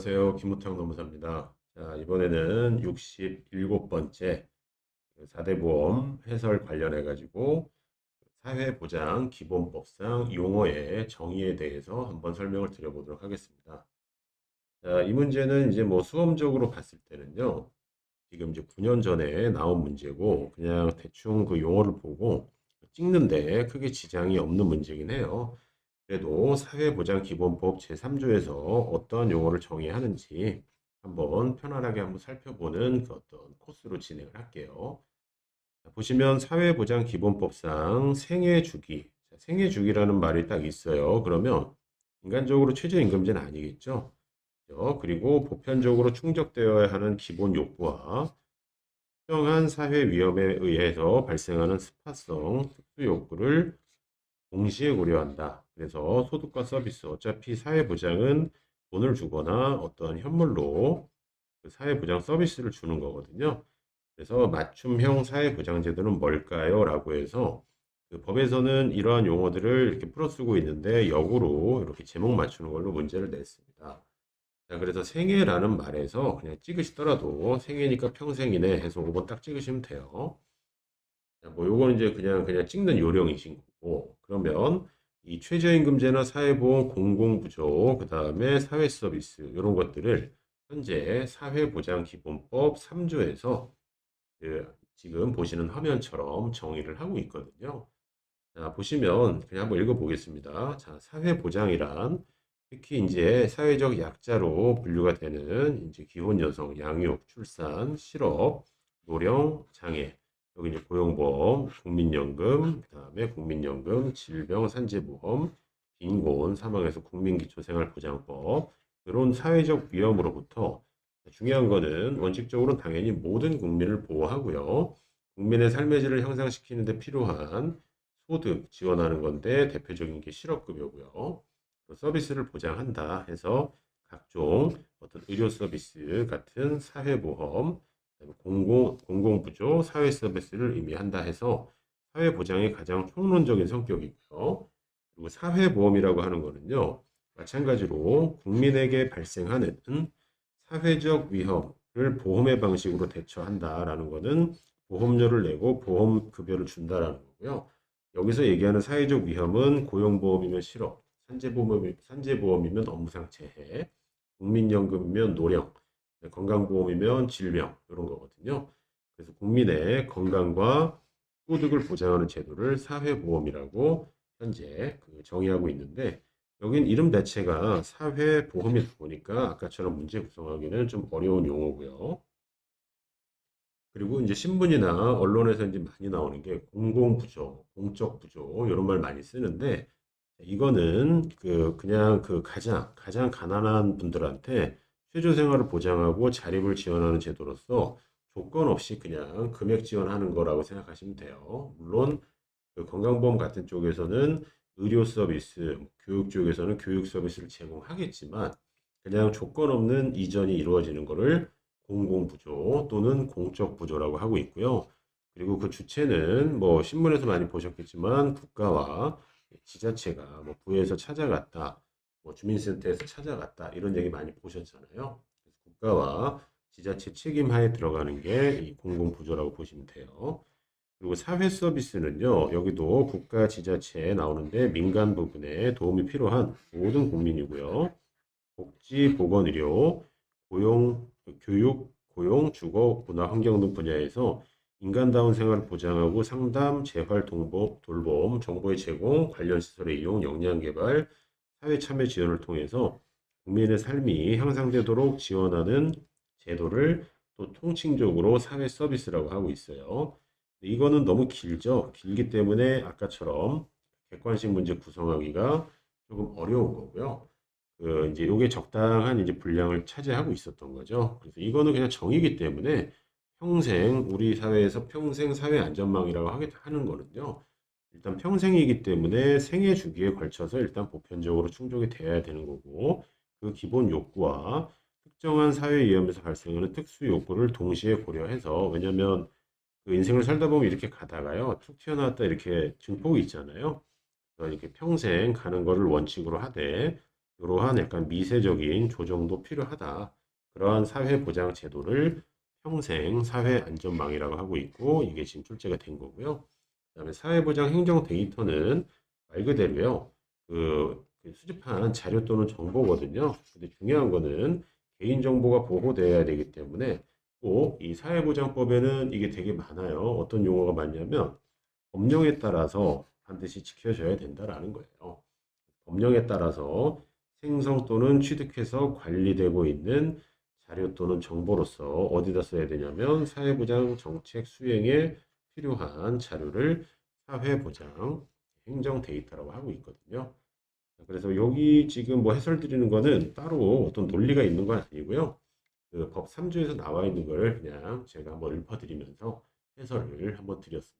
안녕하세요. 김우창 노무사입니다. 자, 이번에는 67번째 4대 보험 해설 관련해 가지고 사회보장 기본법상 용어의 정의에 대해서 한번 설명을 드려보도록 하겠습니다. 자, 이 문제는 이제 뭐 수험적으로 봤을 때는요. 지금 이제 9년 전에 나온 문제고 그냥 대충 그 용어를 보고 찍는데 크게 지장이 없는 문제긴 해요. 그래도 사회보장기본법 제3조에서 어떤 용어를 정의하는지 한번 편안하게 한번 살펴보는 그 어떤 코스로 진행을 할게요. 자, 보시면 사회보장기본법상 생애주기, 자, 생애주기라는 말이 딱 있어요. 그러면 인간적으로 최저임금제는 아니겠죠? 그리고 보편적으로 충족되어야 하는 기본 욕구와 특정한 사회 위험에 의해서 발생하는 스파성, 특수 욕구를 동시에 고려한다. 그래서 소득과 서비스, 어차피 사회보장은 돈을 주거나 어떤 현물로 그 사회보장 서비스를 주는 거거든요. 그래서 맞춤형 사회보장제도는 뭘까요? 라고 해서 그 법에서는 이러한 용어들을 이렇게 풀어쓰고 있는데 역으로 이렇게 제목 맞추는 걸로 문제를 냈습니다. 자, 그래서 생애라는 말에서 그냥 찍으시더라도 생애니까 평생이네 해서 5번 딱 찍으시면 돼요. 자, 뭐 요건 이제 그냥 그냥 찍는 요령이신 거고 그러면 이 최저임금제나 사회보험 공공부조 그 다음에 사회서비스 이런 것들을 현재 사회보장기본법 3조에서 그 지금 보시는 화면처럼 정의를 하고 있거든요. 자, 보시면 그냥 한번 읽어보겠습니다. 자, 사회보장이란 특히 이제 사회적 약자로 분류가 되는 이제 기혼 여성, 양육, 출산, 실업, 노령, 장애, 여기 이제 고용보험, 국민연금, 그다음에 국민연금, 질병, 산재보험, 빈곤, 사망에서 국민기초생활보장법 이런 사회적 위험으로부터 중요한 거는 원칙적으로 당연히 모든 국민을 보호하고요. 국민의 삶의 질을 향상시키는 데 필요한 소득 지원하는 건데 대표적인 게 실업급여고요. 서비스를 보장한다 해서 각종 어떤 의료 서비스 같은 사회보험, 공공, 공공부조, 사회 서비스를 의미한다 해서 사회보장의 가장 총론적인 성격이고요. 그리고 사회보험이라고 하는 거는요. 마찬가지로 국민에게 발생하는 사회적 위험을 보험의 방식으로 대처한다라는 거는 보험료를 내고 보험급여를 준다라는 거고요. 여기서 얘기하는 사회적 위험은 고용보험이면 실업, 산재보험, 산재보험이면 업무상재해, 국민연금이면 노령, 건강보험이면 질병 이런 거거든요. 그래서 국민의 건강과 소득을 보장하는 제도를 사회보험이라고 현재 그 정의하고 있는데 여긴 이름 자체가 사회보험이다 보니까 아까처럼 문제 구성하기는 좀 어려운 용어고요. 그리고 이제 신문이나 언론에서 이제 많이 나오는 게 공공부조, 공적부조 이런 말 많이 쓰는데 이거는 그 그냥 그 가장 가장 가난한 분들한테 최저 생활을 보장하고 자립을 지원하는 제도로서 조건 없이 그냥 금액 지원하는 거라고 생각하시면 돼요. 물론 그 건강보험 같은 쪽에서는 의료 서비스, 교육 쪽에서는 교육 서비스를 제공하겠지만 그냥 조건 없는 이전이 이루어지는 것을 공공부조 또는 공적부조라고 하고 있고요. 그리고 그 주체는 뭐 신문에서 많이 보셨겠지만 국가와 지자체가 뭐 부에서 찾아갔다, 뭐 주민센터에서 찾아갔다 이런 얘기 많이 보셨잖아요. 국가와 지자체 책임하에 들어가는 게이 공공부조라고 보시면 돼요. 그리고 사회 서비스는요, 여기도 국가 지자체에 나오는데 민간 부분에 도움이 필요한 모든 국민이고요. 복지, 보건, 의료, 고용, 교육, 고용, 주거, 문화, 환경 등 분야에서 인간다운 생활을 보장하고 상담, 재활, 동보, 돌봄, 정보의 제공, 관련 시설의 이용, 역량 개발, 사회 참여 지원을 통해서 국민의 삶이 향상되도록 지원하는 제도를 또 통칭적으로 사회 서비스라고 하고 있어요. 이거는 너무 길죠. 길기 때문에 아까처럼 객관식 문제 구성하기가 조금 어려운 거고요. 그 이제 요게 적당한 이제 분량을 차지하고 있었던 거죠. 그래서 이거는 그냥 정의기 때문에 평생 우리 사회에서 평생 사회 안전망이라고 하게 하는 거는요. 일단 평생이기 때문에 생애 주기에 걸쳐서 일단 보편적으로 충족이 돼야 되는 거고 그 기본 욕구와 특정한 사회 위험에서 발생하는 특수 욕구를 동시에 고려해서 왜냐하면 그 인생을 살다 보면 이렇게 가다가요 툭 튀어나왔다 이렇게 증폭이 있잖아요. 그래서 이렇게 평생 가는 거를 원칙으로 하되 이러한 약간 미세적인 조정도 필요하다. 그러한 사회보장 제도를 평생 사회안전망이라고 하고 있고 이게 지금 출제가 된 거고요. 그다음에 사회보장 행정 데이터는 말 그대로요. 그, 그 수집한 자료 또는 정보거든요. 근데 중요한 거는 개인정보가 보호되어야 되기 때문에 꼭이 사회보장법에는 이게 되게 많아요. 어떤 용어가 많냐면 법령에 따라서 반드시 지켜져야 된다라는 거예요. 법령에 따라서 생성 또는 취득해서 관리되고 있는 자료 또는 정보로서 어디다 써야 되냐면 사회보장 정책 수행에 필요한 자료를 사회보장 행정 데이터라고 하고 있거든요. 그래서 여기 지금 뭐 해설 드리는 거는 따로 어떤 논리가 있는 건 아니고요. 그 법 3조에서 나와 있는 걸 그냥 제가 한번 읊어드리면서 해설을 한번 드렸습니다.